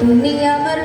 তুমি আমার